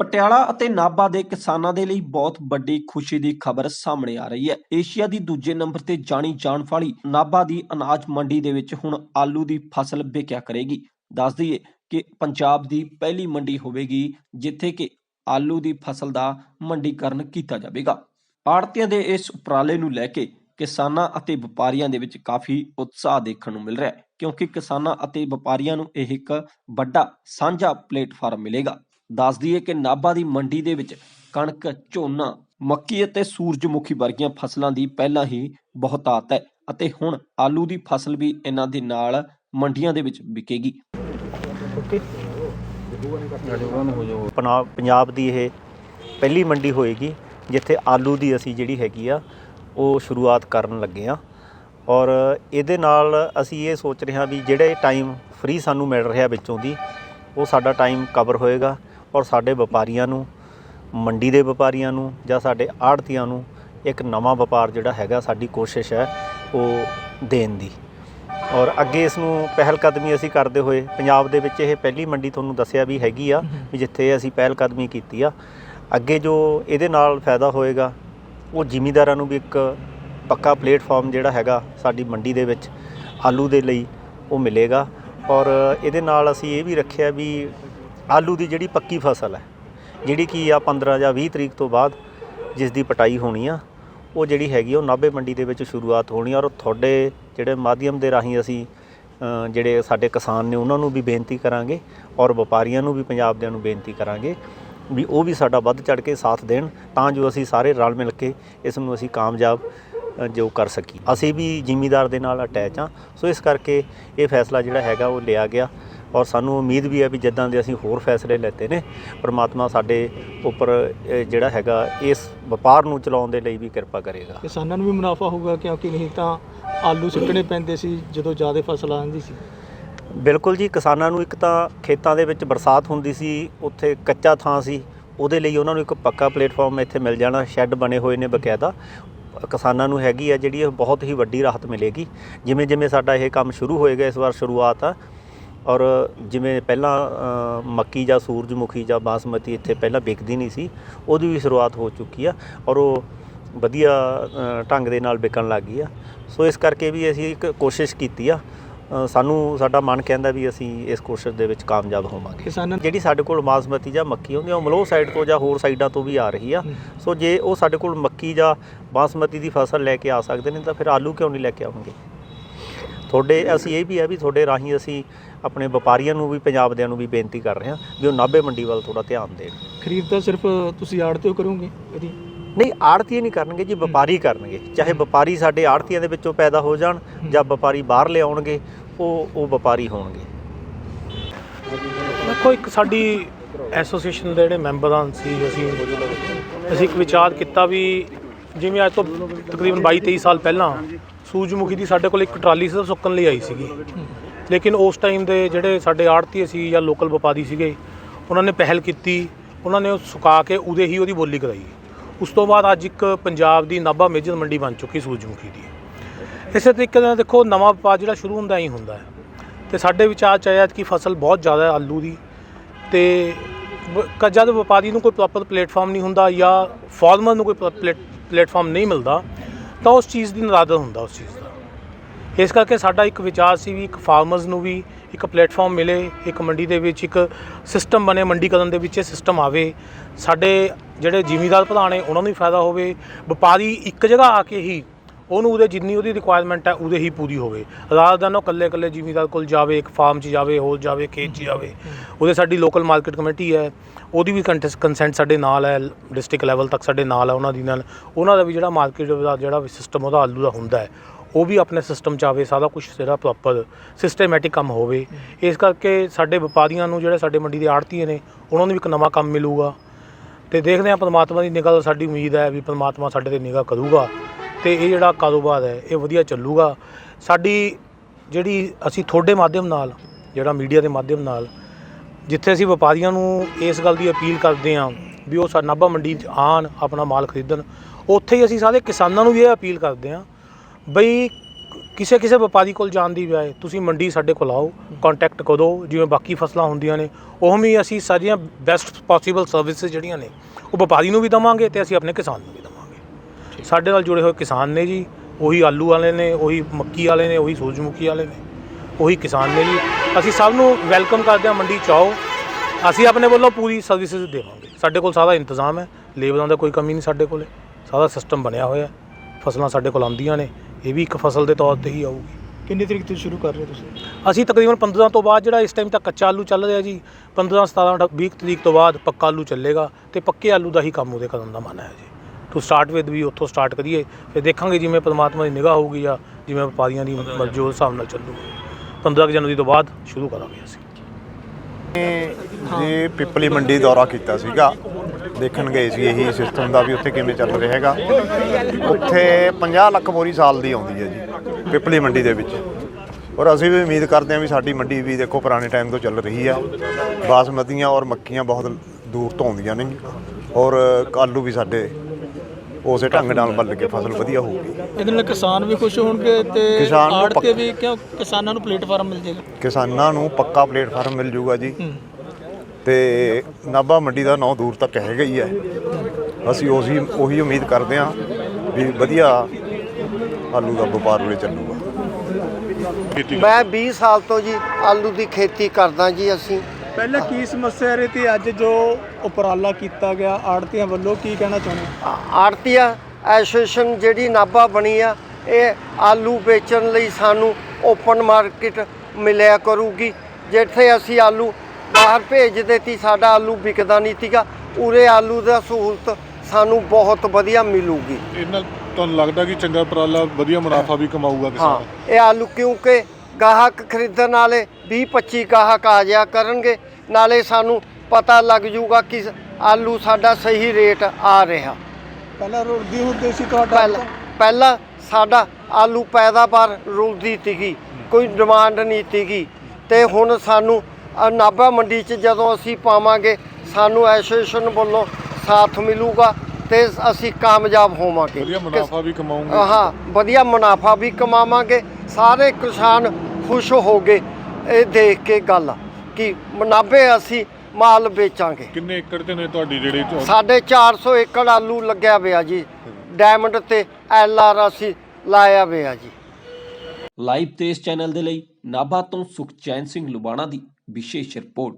ਪਟਿਆਲਾ ਅਤੇ ਨਾਭਾ ਦੇ ਕਿਸਾਨਾਂ ਦੇ ਲਈ ਬਹੁਤ ਵੱਡੀ ਖੁਸ਼ੀ ਦੀ ਖਬਰ ਸਾਹਮਣੇ ਆ ਰਹੀ ਹੈ। ਏਸ਼ੀਆ ਦੀ ਦੂਜੇ ਨੰਬਰ ਤੇ ਜਾਣੀ ਜਾਣ ਵਾਲੀ ਨਾਭਾ ਦੀ ਅਨਾਜ ਮੰਡੀ ਦੇ ਵਿੱਚ ਹੁਣ ਆਲੂ ਦੀ ਫਸਲ ਵਿਕਿਆ ਕਰੇਗੀ। ਦੱਸ ਦਈਏ ਕਿ ਪੰਜਾਬ ਦੀ ਪਹਿਲੀ ਮੰਡੀ ਹੋਵੇਗੀ, ਜਿੱਥੇ ਕਿ ਆਲੂ ਦੀ ਫਸਲ ਦਾ ਮੰਡੀਕਰਨ ਕੀਤਾ ਜਾਵੇਗਾ। ਆੜਤੀਆਂ ਦੇ ਇਸ ਉਪਰਾਲੇ ਨੂੰ ਲੈ ਕੇ ਕਿਸਾਨਾਂ ਅਤੇ ਵਪਾਰੀਆਂ ਦੇ ਵਿੱਚ ਕਾਫੀ ਉਤਸ਼ਾਹ ਦੇਖਣ ਨੂੰ ਮਿਲ ਰਿਹਾ ਹੈ, ਕਿਉਂਕਿ ਕਿਸਾਨਾਂ ਅਤੇ ਵਪਾਰੀਆਂ ਨੂੰ ਇਹ ਇੱਕ ਵੱਡਾ ਸਾਂਝਾ ਪਲੇਟਫਾਰਮ ਮਿਲੇਗਾ। ਦੱਸ ਦਈਏ ਕਿ ਨਾਭਾ ਦੀ ਮੰਡੀ ਦੇ ਵਿੱਚ ਕਣਕ, ਝੋਨਾ, ਮੱਕੀ ਅਤੇ ਸੂਰਜਮੁਖੀ ਵਰਗੀਆਂ ਫਸਲਾਂ ਦੀ ਪਹਿਲਾਂ ਹੀ ਬਹੁਤਾਤ ਹੈ ਅਤੇ ਹੁਣ ਆਲੂ ਦੀ ਫਸਲ ਵੀ ਇਹਨਾਂ ਦੇ ਨਾਲ ਮੰਡੀਆਂ ਦੇ ਵਿੱਚ ਵਿਕੇਗੀ। ਪੰਜਾਬ ਦੀ ਇਹ ਪਹਿਲੀ ਮੰਡੀ ਹੋਏਗੀ, ਜਿੱਥੇ ਆਲੂ ਦੀ ਅਸੀਂ ਜਿਹੜੀ ਹੈਗੀ ਆ, ਉਹ ਸ਼ੁਰੂਆਤ ਕਰਨ ਲੱਗੇ ਆ। ਔਰ ਇਹਦੇ ਨਾਲ ਅਸੀਂ ਇਹ ਸੋਚ ਰਹੇ ਹਾਂ ਵੀ ਜਿਹੜੇ ਟਾਈਮ ਫ੍ਰੀ ਸਾਨੂੰ ਮਿਲ ਰਿਹਾ ਵਿੱਚੋਂ ਦੀ, ਉਹ ਸਾਡਾ ਟਾਈਮ ਕਵਰ ਹੋਏਗਾ। ਔਰ ਸਾਡੇ ਵਪਾਰੀਆਂ ਨੂੰ ਮੰਡੀ ਦੇ ਵਪਾਰੀਆਂ ਨੂੰ ਜਾਂ ਸਾਡੇ ਆੜਤੀਆਂ ਨੂੰ ਇੱਕ ਨਵਾਂ ਵਪਾਰ ਜਿਹੜਾ ਹੈਗਾ ਸਾਡੀ ਕੋਸ਼ਿਸ਼ ਹੈ ਉਹ ਦੇਣ ਦੀ। ਔਰ ਅੱਗੇ ਇਸ ਨੂੰ ਪਹਿਲ ਕਦਮੀ ਅਸੀਂ ਕਰਦੇ ਹੋਏ ਪੰਜਾਬ ਦੇ ਵਿੱਚ ਇਹ ਪਹਿਲੀ ਮੰਡੀ ਤੁਹਾਨੂੰ ਦੱਸਿਆ ਵੀ ਹੈਗੀ ਆ ਵੀ ਜਿੱਥੇ ਅਸੀਂ ਪਹਿਲ ਕਦਮੀ ਕੀਤੀ ਆ। ਅੱਗੇ ਜੋ ਇਹਦੇ ਨਾਲ ਫਾਇਦਾ ਹੋਏਗਾ ਉਹ ਜ਼ਿਮੀਂਦਾਰਾਂ ਨੂੰ ਵੀ ਇੱਕ ਪੱਕਾ ਪਲੇਟਫਾਰਮ ਜਿਹੜਾ ਹੈਗਾ ਸਾਡੀ ਮੰਡੀ ਦੇ ਵਿੱਚ ਆਲੂ ਦੇ ਲਈ ਉਹ ਮਿਲੇਗਾ। ਔਰ ਇਹਦੇ ਨਾਲ ਅਸੀਂ ਇਹ ਵੀ ਰੱਖਿਆ ਵੀ ਆਲੂ ਦੀ ਜਿਹੜੀ ਪੱਕੀ ਫਸਲ ਹੈ ਜਿਹੜੀ ਕੀ ਆ 15 ਜਾਂ 20 ਤਰੀਕ ਤੋਂ ਬਾਅਦ ਜਿਸ ਦੀ ਪਟਾਈ ਹੋਣੀ ਆ ਉਹ ਜਿਹੜੀ ਹੈਗੀ ਆ, ਉਹ ਨਾਭੇ ਮੰਡੀ ਦੇ ਵਿੱਚ ਸ਼ੁਰੂਆਤ ਹੋਣੀ ਔਰ ਤੁਹਾਡੇ ਜਿਹੜੇ ਮਾਧਿਅਮ ਦੇ ਰਾਹੀਂ ਅਸੀਂ ਜਿਹੜੇ ਸਾਡੇ ਕਿਸਾਨ ਨੇ ਉਹਨਾਂ ਨੂੰ ਵੀ ਬੇਨਤੀ ਕਰਾਂਗੇ ਔਰ ਵਪਾਰੀਆਂ ਨੂੰ ਵੀ ਪੰਜਾਬ ਦਿਆਂ ਨੂੰ ਬੇਨਤੀ ਕਰਾਂਗੇ ਵੀ ਉਹ ਵੀ ਸਾਡਾ ਵੱਧ ਚੜ ਕੇ ਸਾਥ ਦੇਣ ਤਾਂ ਜੋ ਅਸੀਂ ਸਾਰੇ ਰਲ ਮਿਲ ਕੇ ਇਸ ਨੂੰ ਅਸੀਂ ਕਾਮਯਾਬ ਜੋ ਕਰ ਸਕੀ ਅਸੀਂ ਵੀ ਜ਼ਿਮੀਦਾਰ ਦੇ ਨਾਲ ਅਟੈਚ ਆ ਸੋ ਇਸ ਕਰਕੇ ਇਹ ਫੈਸਲਾ ਜਿਹੜਾ ਹੈਗਾ ਉਹ ਲਿਆ ਗਿਆ। ਔਰ ਸਾਨੂੰ ਉਮੀਦ ਵੀ ਹੈ ਵੀ ਜਿੱਦਾਂ ਦੇ ਅਸੀਂ ਹੋਰ ਫੈਸਲੇ ਲੈਤੇ ਨੇ ਪ੍ਰਮਾਤਮਾ ਸਾਡੇ ਉੱਪਰ ਅ, ਜਿਹੜਾ ਹੈਗਾ ਇਸ ਵਪਾਰ ਨੂੰ ਚਲਾਉਣ ਦੇ ਲਈ ਵੀ ਕਿਰਪਾ ਕਰੇਗਾ। ਕਿਸਾਨਾਂ ਨੂੰ ਵੀ ਮੁਨਾਫਾ ਹੋਊਗਾ ਕਿਉਂਕਿ ਨਹੀਂ ਤਾਂ ਆਲੂ ਸਿੱਟਣੇ ਪੈਂਦੇ ਸੀ ਜਦੋਂ ਜ਼ਿਆਦਾ ਫਸਲ ਆਉਂਦੀ ਸੀ। ਬਿਲਕੁਲ ਜੀ ਕਿਸਾਨਾਂ ਨੂੰ ਇੱਕ ਤਾਂ ਖੇਤਾਂ ਦੇ ਵਿੱਚ ਬਰਸਾਤ ਹੁੰਦੀ ਸੀ ਉੱਥੇ ਕੱਚਾ ਥਾਂ ਸੀ ਉਹਦੇ ਲਈ ਉਹਨਾਂ ਨੂੰ ਇੱਕ ਪੱਕਾ ਪਲੇਟਫਾਰਮ ਇੱਥੇ ਮਿਲ ਜਾਣਾ ਸ਼ੈੱਡ ਬਣੇ ਹੋਏ ਨੇ ਬਕਾਇਦਾ। ਕਿਸਾਨਾਂ ਨੂੰ ਹੈਗੀ ਆ ਜਿਹੜੀ ਇਹ ਬਹੁਤ ਹੀ ਵੱਡੀ ਰਾਹਤ ਮਿਲੇਗੀ। ਜਿਵੇਂ ਜਿਵੇਂ ਸਾਡਾ ਇਹ ਕੰਮ ਸ਼ੁਰੂ ਹੋਏਗਾ ਇਸ ਵਾਰ ਸ਼ੁਰੂਆਤ ਆ ਔਰ ਜਿਵੇਂ ਪਹਿਲਾਂ ਮੱਕੀ ਜਾਂ ਸੂਰਜਮੁਖੀ ਜਾਂ ਬਾਸਮਤੀ ਇੱਥੇ ਪਹਿਲਾਂ ਵਿਕਦੀ ਨਹੀਂ ਸੀ ਉਹਦੀ ਵੀ ਸ਼ੁਰੂਆਤ ਹੋ ਚੁੱਕੀ ਆ ਔਰ ਉਹ ਵਧੀਆ ਢੰਗ ਦੇ ਨਾਲ ਵਿਕਣ ਲੱਗ ਗਈ ਆ। ਸੋ ਇਸ ਕਰਕੇ ਵੀ ਅਸੀਂ ਇੱਕ ਕੋਸ਼ਿਸ਼ ਕੀਤੀ ਆ ਸਾਨੂੰ ਸਾਡਾ ਮਨ ਕਹਿੰਦਾ ਵੀ ਅਸੀਂ ਇਸ ਕੋਸ਼ਿਸ਼ ਦੇ ਵਿੱਚ ਕਾਮਯਾਬ ਹੋਵਾਂਗੇ। ਕਿਸਾਨਾਂ ਜਿਹੜੀ ਸਾਡੇ ਕੋਲ ਬਾਸਮਤੀ ਜਾਂ ਮੱਕੀ ਹੁੰਦੀ ਆ ਉਹ ਮਲੋਹ ਸਾਈਡ ਤੋਂ ਜਾਂ ਹੋਰ ਸਾਈਡਾਂ ਤੋਂ ਵੀ ਆ ਰਹੀ ਆ। ਸੋ ਜੇ ਉਹ ਸਾਡੇ ਕੋਲ ਮੱਕੀ ਜਾਂ ਬਾਸਮਤੀ ਦੀ ਫਸਲ ਲੈ ਕੇ ਆ ਸਕਦੇ ਨੇ ਤਾਂ ਫਿਰ ਆਲੂ ਕਿਉਂ ਨਹੀਂ ਲੈ ਕੇ ਆਉਣਗੇ? ਤੁਹਾਡੇ ਅਸੀਂ ਇਹ ਵੀ ਆ ਵੀ ਤੁਹਾਡੇ ਰਾਹੀਂ ਅਸੀਂ ਆਪਣੇ ਵਪਾਰੀਆਂ ਨੂੰ ਵੀ ਪੰਜਾਬ ਦਿਆਂ ਨੂੰ ਵੀ ਬੇਨਤੀ ਕਰ ਰਹੇ ਹਾਂ ਵੀ ਉਹ ਨਾਭੇ ਮੰਡੀ ਵੱਲ ਥੋੜਾ ਧਿਆਨ ਦੇਣ। ਖਰੀਦ ਤਾਂ ਸਿਰਫ ਤੁਸੀਂ ਆੜਤੇ ਹੋ ਕਰੋਗੇ ਇਹਦੀ? ਨਹੀਂ ਆੜਤੀਏ ਨਹੀਂ ਕਰਨਗੇ ਜੀ ਵਪਾਰੀ ਕਰਨਗੇ। ਚਾਹੇ ਵਪਾਰੀ ਸਾਡੇ ਆੜਤੀਆਂ ਦੇ ਵਿੱਚੋਂ ਪੈਦਾ ਹੋ ਜਾਣ ਜਾਂ ਵਪਾਰੀ ਬਾਹਰ ਲਿਆਉਣਗੇ ਉਹ ਉਹ ਵਪਾਰੀ ਹੋਣਗੇ। ਦੇਖੋ ਇੱਕ ਸਾਡੀ ਐਸੋਸੀਏਸ਼ਨ ਦੇ ਜਿਹੜੇ ਮੈਂਬਰਾਂ ਸੀ ਅਸੀਂ ਅਸੀਂ ਇੱਕ ਵਿਚਾਰ ਕੀਤਾ ਵੀ ਜਿਵੇਂ ਅੱਜ ਤੋਂ ਤਕਰੀਬਨ 22 23 ਸਾਲ ਪਹਿਲਾਂ ਸੂਰਜਮੁਖੀ ਦੀ ਸਾਡੇ ਕੋਲ ਇੱਕ ਟਰਾਲੀ ਸਿਰਫ ਸੁੱਕਣ ਲਈ ਆਈ ਸੀਗੀ। ਲੇਕਿਨ ਉਸ ਟਾਈਮ ਦੇ ਜਿਹੜੇ ਸਾਡੇ ਆੜਤੀ ਸੀ ਜਾਂ ਲੋਕਲ ਵਪਾਰੀ ਸੀਗੇ, ਉਹਨਾਂ ਨੇ ਪਹਿਲ ਕੀਤੀ, ਉਹਨਾਂ ਨੇ ਉਹ ਸੁਕਾ ਕੇ ਉਹਦੇ ਹੀ ਉਹਦੀ ਬੋਲੀ ਕਰਾਈ। ਉਸ ਤੋਂ ਬਾਅਦ ਅੱਜ ਇੱਕ ਪੰਜਾਬ ਦੀ ਨਾਭਾ ਮੇਜਰ ਮੰਡੀ ਬਣ ਚੁੱਕੀ ਸੂਰਜਮੁਖੀ ਦੀ। ਇਸੇ ਤਰੀਕੇ ਨਾਲ ਦੇਖੋ, ਨਵਾਂ ਵਪਾਰ ਜਿਹੜਾ ਸ਼ੁਰੂ ਹੁੰਦਾ ਹੀ ਹੁੰਦਾ ਹੈ। ਤੇ ਸਾਡੇ ਵਿਚਾਰ ਚ ਆਇਆ ਕਿ ਫਸਲ ਬਹੁਤ ਜ਼ਿਆਦਾ ਆਲੂ ਦੀ। ਤੇ ਵ- ਕ- ਜਦ ਵਪਾਰੀ ਨੂੰ ਕੋਈ ਪ੍ਰੋਪਰ ਪਲੇਟਫਾਰਮ ਨਹੀਂ ਹੁੰਦਾ ਜਾਂ ਫਾਰਮਰ ਨੂੰ ਕੋਈ ਪਲੇਟ- ਪਲੇਟਫਾਰਮ ਨਹੀਂ ਮਿਲਦਾ ਤਾਂ ਉਸ ਚੀਜ਼ ਦੀ ਨਰਾਦਰ ਹੁੰਦਾ ਉਸ ਚੀਜ਼ ਦਾ। ਇਸ ਕਰਕੇ ਸਾਡਾ ਇੱਕ ਵਿਚਾਰ ਸੀ ਵੀ ਇੱਕ ਫਾਰਮਰਸ ਨੂੰ ਵੀ ਇੱਕ ਪਲੇਟਫਾਰਮ ਮਿਲੇ, ਇੱਕ ਮੰਡੀ ਦੇ ਵਿੱਚ ਇੱਕ ਸਿਸਟਮ ਬਣੇ ਮੰਡੀਕਰਨ ਦੇ ਵਿੱਚ ਇਹ ਸਿਸਟਮ ਆਵੇ। ਸਾਡੇ ਜਿਹੜੇ ਜ਼ਿਮੀਦਾਰ ਭਰਾ ਨੇ, ਉਹਨਾਂ ਨੂੰ ਵੀ ਫਾਇਦਾ ਹੋਵੇ। ਵਪਾਰੀ ਇੱਕ ਜਗ੍ਹਾ ਆ ਕੇ ਹੀ ਉਹਨੂੰ ਉਹਦੇ ਜਿੰਨੀ ਉਹਦੀ ਰਿਕੁਆਇਰਮੈਂਟ ਹੈ, ਉਹਦੇ ਹੀ ਪੂਰੀ ਹੋਵੇ। ਰਾਤ ਦਨ ਉਹ ਇਕੱਲੇ ਇਕੱਲੇ ਜ਼ਿਮੀਦਾਰ ਕੋਲ ਜਾਵੇ, ਇੱਕ ਫਾਰਮ 'ਚ ਜਾਵੇ, ਹੋਰ ਜਾਵੇ, ਖੇਤ 'ਚ ਜਾਵੇ। ਉਹਦੇ ਸਾਡੀ ਲੋਕਲ ਮਾਰਕੀਟ ਕਮੇਟੀ ਹੈ, ਉਹਦੀ ਵੀ ਕੰਸੈਂਟ ਸਾਡੇ ਨਾਲ ਹੈ ਡਿਸਟ੍ਰਿਕਟ ਲੈਵਲ ਤੱਕ ਸਾਡੇ ਨਾਲ ਹੈ ਉਹਨਾਂ ਦੀ ਨਾਲ। ਉਹਨਾਂ ਦਾ ਵੀ ਜਿਹੜਾ ਮਾਰਕੀਟ ਦਾ, ਜਿਹੜਾ ਸਿਸਟਮ ਉਹਦਾ ਆਲੂ ਦਾ ਹੁੰਦਾ ਹੈ, ਉਹ ਵੀ ਆਪਣੇ ਸਿਸਟਮ ਚ ਆਵੇ, ਸਾਰਾ ਕੁਝ ਜਿਹੜਾ ਪ੍ਰੋਪਰ ਸਿਸਟਮੈਟਿਕ ਕੰਮ ਹੋਵੇ। ਇਸ ਕਰਕੇ ਸਾਡੇ ਵਪਾਰੀਆਂ ਨੂੰ ਜਿਹੜੇ ਸਾਡੇ ਮੰਡੀ ਦੇ ਆੜਤੀਏ ਨੇ, ਉਹਨਾਂ ਨੂੰ ਵੀ ਇੱਕ ਨਵਾਂ ਕੰਮ ਮਿਲੂਗਾ। ਤੇ ਦੇਖਦੇ ਹਾਂ, ਪਰਮਾਤਮਾ ਦੀ ਨਿਗਾਹ ਸਾਡੀ ਉਮੀਦ ਹੈ ਵੀ ਪਰਮਾਤਮਾ ਸਾਡੇ ਤੇ ਨਿਗਾਹ ਕਰੂਗਾ। ਤੇ ਇਹ ਜਿਹੜਾ ਕਾਰੋਬਾਰ ਹੈ, ਇਹ ਵਧੀਆ ਚੱਲੂਗਾ। ਸਾਡੀ ਜਿਹੜੀ ਅਸੀਂ ਤੁਹਾਡੇ ਮਾਧਿਅਮ ਨਾਲ, ਜਿਹੜਾ ਮੀਡੀਆ ਦੇ ਮਾਧਿਅਮ ਨਾਲ, ਜਿੱਥੇ ਅਸੀਂ ਵਪਾਰੀਆਂ ਨੂੰ ਇਸ ਗੱਲ ਦੀ ਅਪੀਲ ਕਰਦੇ ਹਾਂ ਵੀ ਉਹ ਸਾ ਨਾਭਾ ਮੰਡੀ 'ਚ ਆਣ, ਆਪਣਾ ਮਾਲ ਖਰੀਦਣ, ਉੱਥੇ ਹੀ ਅਸੀਂ ਸਾਰੇ ਕਿਸਾਨਾਂ ਨੂੰ ਵੀ ਇਹ ਅਪੀਲ ਕਰਦੇ ਹਾਂ ਬਈ ਕਿਸੇ ਕਿਸੇ ਵਪਾਰੀ ਕੋਲ ਜਾਣ ਦੀ ਬਜਾਏ ਤੁਸੀਂ ਮੰਡੀ ਸਾਡੇ ਕੋਲ ਆਓ ਕੰਟੈਕਟ ਕਰੋ, ਜਿਵੇਂ ਬਾਕੀ ਫਸਲਾਂ ਹੁੰਦੀਆਂ ਨੇ ਉਹ ਵੀ ਅਸੀਂ ਸਾਰੀਆਂ ਬੈਸਟ ਪੋਸੀਬਲ ਸਰਵਿਸਿਜ਼ ਜਿਹੜੀਆਂ ਨੇ, ਉਹ ਵਪਾਰੀ ਨੂੰ ਵੀ ਦਵਾਂਗੇ ਤੇ ਅਸੀਂ ਆਪਣੇ ਕਿਸਾਨ ਨੂੰ ਵੀ ਦਵਾਂਗੇ। ਸਾਡੇ ਨਾਲ ਜੁੜੇ ਹੋਏ ਕਿਸਾਨ ਨੇ ਜੀ ਉਹੀ ਆਲੂ ਵਾਲੇ ਨੇ ਉਹੀ ਮੱਕੀ ਵਾਲੇ ਨੇ ਉਹੀ ਸੂਰਜਮੁਖੀ ਵਾਲੇ ਨੇ ਉਹੀ ਕਿਸਾਨ ਨੇ ਜੀ। ਅਸੀਂ ਸਭ ਨੂੰ ਵੈਲਕਮ ਕਰਦੇ ਹਾਂ ਮੰਡੀ ਚ ਆਓ। ਅਸੀਂ ਆਪਣੇ ਵੱਲੋਂ ਪੂਰੀ ਸਰਵਿਸਿਜ਼ ਦੇਵਾਂਗੇ। ਸਾਡੇ ਕੋਲ ਸਾਰਾ ਇੰਤਜ਼ਾਮ ਹੈ। ਲੇਬਰਾਂ ਦਾ ਕੋਈ ਕਮੀ ਨਹੀਂ ਸਾਡੇ ਕੋਲੇ। ਸਾਰਾ ਸਿਸਟਮ ਬਣਿਆ ਹੋਇਆ ਫਸਲਾਂ ਸਾਡੇ ਕੋਲ ਆਉਂਦੀਆਂ ਨੇ। ਇਹ ਵੀ ਇੱਕ ਫਸਲ ਦੇ ਤੌਰ ਤੇ ਹੀ ਆਊਗੀ। ਕਿੰਨੀ ਤਰੀਕ ਤੋਂ ਸ਼ੁਰੂ ਕਰ ਰਹੇ ਹੋ ਤੁਸੀਂ? ਅਸੀਂ ਤਕਰੀਬਨ 15 ਤੋਂ ਬਾਅਦ ਜਿਹੜਾ ਇਸ ਟਾਈਮ ਤੱਕ ਕੱਚਾ ਆਲੂ ਚੱਲ ਰਿਹਾ ਜੀ 15 17 20 ਤਰੀਕ ਤੋਂ ਬਾਅਦ ਪੱਕਾ ਆਲੂ ਚੱਲੇਗਾ ਤੇ ਪੱਕੇ ਆਲੂ ਦਾ ਹੀ ਕੰਮ ਉਹਦੇ ਕਰਨ ਦਾ ਮਨ ਹੈ ਜੀ। ਟੂ ਸਟਾਰਟ ਵਿਦ ਵੀ ਉੱਥੋਂ ਸਟਾਰਟ ਕਰੀਏ ਫਿਰ ਦੇਖਾਂਗੇ ਜਿਵੇਂ ਪਰਮਾਤਮਾ ਦੀ ਨਿਗਾਹ ਹੋਊਗੀ ਜਾਂ ਜਿਵੇਂ ਵਪਾਰੀਆਂ ਦੀ ਮਰਜ਼ੀ ਉਸ ਹਿਸਾਬ ਨਾਲ ਚੱਲੂਗੀ। 15 ਕੁ ਜਨਵਰੀ ਤੋਂ ਬਾਅਦ ਸ਼ੁਰੂ ਕਰਾਂਗੇ ਅਸੀਂ। ਜੀ ਪਿਪਲੀ ਮੰਡੀ ਦੌਰਾ ਕੀਤਾ ਸੀਗਾ। ਦੇਖਣ ਗਏ ਸੀ ਇਹੀ ਸਿਸਟਮ ਦਾ ਵੀ ਉੱਥੇ ਕਿਵੇਂ ਚੱਲ ਰਿਹਾ ਹੈਗਾ। ਉੱਥੇ 50 ਲੱਖ ਬੋਰੀ ਸਾਲ ਦੀ ਆਉਂਦੀ ਹੈ ਜੀ ਪਿਪਲੀ ਮੰਡੀ ਦੇ ਵਿੱਚ। ਔਰ ਅਸੀਂ ਵੀ ਉਮੀਦ ਕਰਦੇ ਹਾਂ ਵੀ ਸਾਡੀ ਮੰਡੀ ਵੀ ਦੇਖੋ ਪੁਰਾਣੇ ਟਾਈਮ ਤੋਂ ਚੱਲ ਰਹੀ ਹੈ ਬਾਸਮਤੀਆਂ ਔਰ ਮੱਕੀਆਂ ਬਹੁਤ ਦੂਰ ਤੋਂ ਆਉਂਦੀਆਂ ਨੇ। ਔਰ ਆਲੂ ਵੀ ਸਾਡੇ ਉਸੇ ਢੰਗ ਨਾਲ ਬੱਲ ਕੇ ਫਸਲ ਵਧੀਆ ਹੋਊਗੀ। ਇਹਦੇ ਨਾਲ ਕਿਸਾਨ ਵੀ ਖੁਸ਼ ਹੋਣਗੇ ਤੇ ਕਿਸਾਨ ਨੂੰ ਪੱਕ- ਵੀ ਕਿਉਂ ਕਿਸਾਨਾਂ ਨੂੰ ਪਲੇਟਫਾਰਮ ਮਿਲ ਜਾਏਗਾ? ਕਿਸਾਨਾਂ ਨੂੰ ਪੱਕਾ ਪਲੇਟਫਾਰਮ ਮਿਲ ਜੂਗਾ ਜੀ। ਤੇ ਨਾਭਾ ਮੰਡੀ ਦਾ ਨਾਂ ਦੂਰ ਤੱਕ ਹੈਗਾ ਹੀ ਹੈ। ਅਸੀਂ ਉਹੀ ਉਹੀ ਉਮੀਦ ਕਰਦੇ ਹਾਂ ਵੀ ਵਧੀਆ ਆਲੂ ਦਾ ਵਪਾਰ ਉਰੇ ਚੱਲੂਗਾ। ਮੈਂ 20 ਸਾਲ ਤੋਂ ਜੀ ਆਲੂ ਦੀ ਖੇਤੀ ਕਰਦਾ ਜੀ ਅਸੀਂ। ਪਹਿਲਾਂ ਕੀ ਸਮੱਸਿਆ ਰਹੀ ਤੇ ਅੱਜ ਜੋ ਉਪਰਾਲਾ ਕੀਤਾ ਗਿਆ ਆੜਤੀਆਂ ਵੱਲੋਂ ਕੀ ਕਹਿਣਾ ਚਾਹੁੰਦੇ ਆੜਤੀਆ ਐਸੋਸੀਏਸ਼ਨ ਜਿਹੜੀ ਨਾਭਾ ਬਣੀ ਆ ਇਹ ਆਲੂ ਵੇਚਣ ਲਈ ਸਾਨੂੰ ਓਪਨ ਮਾਰਕੀਟ ਮਿਲਿਆ ਕਰੂਗੀ। ਜਿੱਥੇ ਅਸੀਂ ਆਲੂ ਬਾਹਰ ਭੇਜ ਦਿੱਤੀ ਸਾਡਾ ਆਲੂ ਵਿਕਦਾ ਨਹੀਂ ਸੀਗਾ। ਉਰੇ ਆਲੂ ਦਾ ਸਹੂਲਤ ਸਾਨੂੰ ਬਹੁਤ ਵਧੀਆ ਮਿਲੂਗੀ। ਇਹ ਨਾਲ ਤੁਹਾਨੂੰ ਲੱਗਦਾ ਕਿ ਚੰਗਾ ਉਪਰਾਲਾ ਵਧੀਆ ਮੁਨਾਫਾ ਵੀ ਕਮਾਊਗਾ ਹਾਂ ਕਿਸਾਨ ਇਹ ਆਲੂ ਕਿਉਂਕਿ ਗਾਹਕ ਖਰੀਦਣ ਵਾਲੇ 20 25 ਗਾਹਕ ਆ ਜਾਇਆ ਕਰਨਗੇ। ਨਾਲੇ ਸਾਨੂੰ ਪਤਾ ਲੱਗ ਜੂਗਾ ਕਿ ਆਲੂ ਸਾਡਾ ਸਹੀ ਰੇਟ ਆ ਰਿਹਾ। ਪਹਿਲਾਂ ਰੁਲਦੀ ਹੁੰਦੀ ਸੀ ਤੁਹਾਡਾ ਪਹਿਲਾਂ ਪਹਿਲਾਂ ਸਾਡਾ ਆਲੂ ਪੈਦਾਵਾਰ ਰੁਲਦੀ ਸੀਗੀ ਕੋਈ ਡਿਮਾਂਡ ਨਹੀਂ ਸੀਗੀ। ਤੇ ਹੁਣ ਸਾਨੂੰ ਨਾਭਾ ਮੰਡੀ 'ਚ ਜਦੋਂ ਅਸੀਂ ਪਾਵਾਂਗੇ ਸਾਨੂੰ ਐਸੋਸੀਏਸ਼ਨ ਵੱਲੋਂ ਸਾਥ ਮਿਲੂਗਾ ਤੇ ਅਸੀਂ ਕਾਮਯਾਬ ਹੋਵਾਂਗੇ। ਵਧੀਆ ਮੁਨਾਫਾ ਵੀ ਕਮਾਉਂਗੇ। ਹਾਂ ਵਧੀਆ ਮੁਨਾਫਾ ਵੀ ਕਮਾਵਾਂਗੇ। ਸਾਰੇ ਕਿਸਾਨ ਖੁਸ਼ ਹੋ ਗਏ। ਇਹ ਦੇਖ ਕੇ ਗੱਲ ਕਿ ਮੁਨਾਫੇ ਅਸੀਂ ਮਾਲ ਵੇਚਾਂਗੇ। ਕਿੰਨੇ ਏਕੜ ਤੇ ਨੇ ਤੁਹਾਡੀ ਜਿਹੜੀ ਚੌ- ਸਾਡੇ 400 ਏਕੜ ਆਲੂ ਲੱਗਿਆ ਪਿਆ ਜੀ। ਡਾਇਮੰਡ ਤੇ ਐਲ ਆਰ ਅਸੀਂ ਲਾਇਆ ਪਿਆ ਜੀ। ਲਾਈਵ ਤੇ ਇਸ ਚੈਨਲ ਦੇ ਲਈ ਨਾਭਾ ਤੋਂ ਸੁਖਚੈਨ ਸਿੰਘ ਲੁਬਾਣਾ ਦੀ ਵਿਸ਼ੇਸ਼ ਰਿਪੋਰਟ।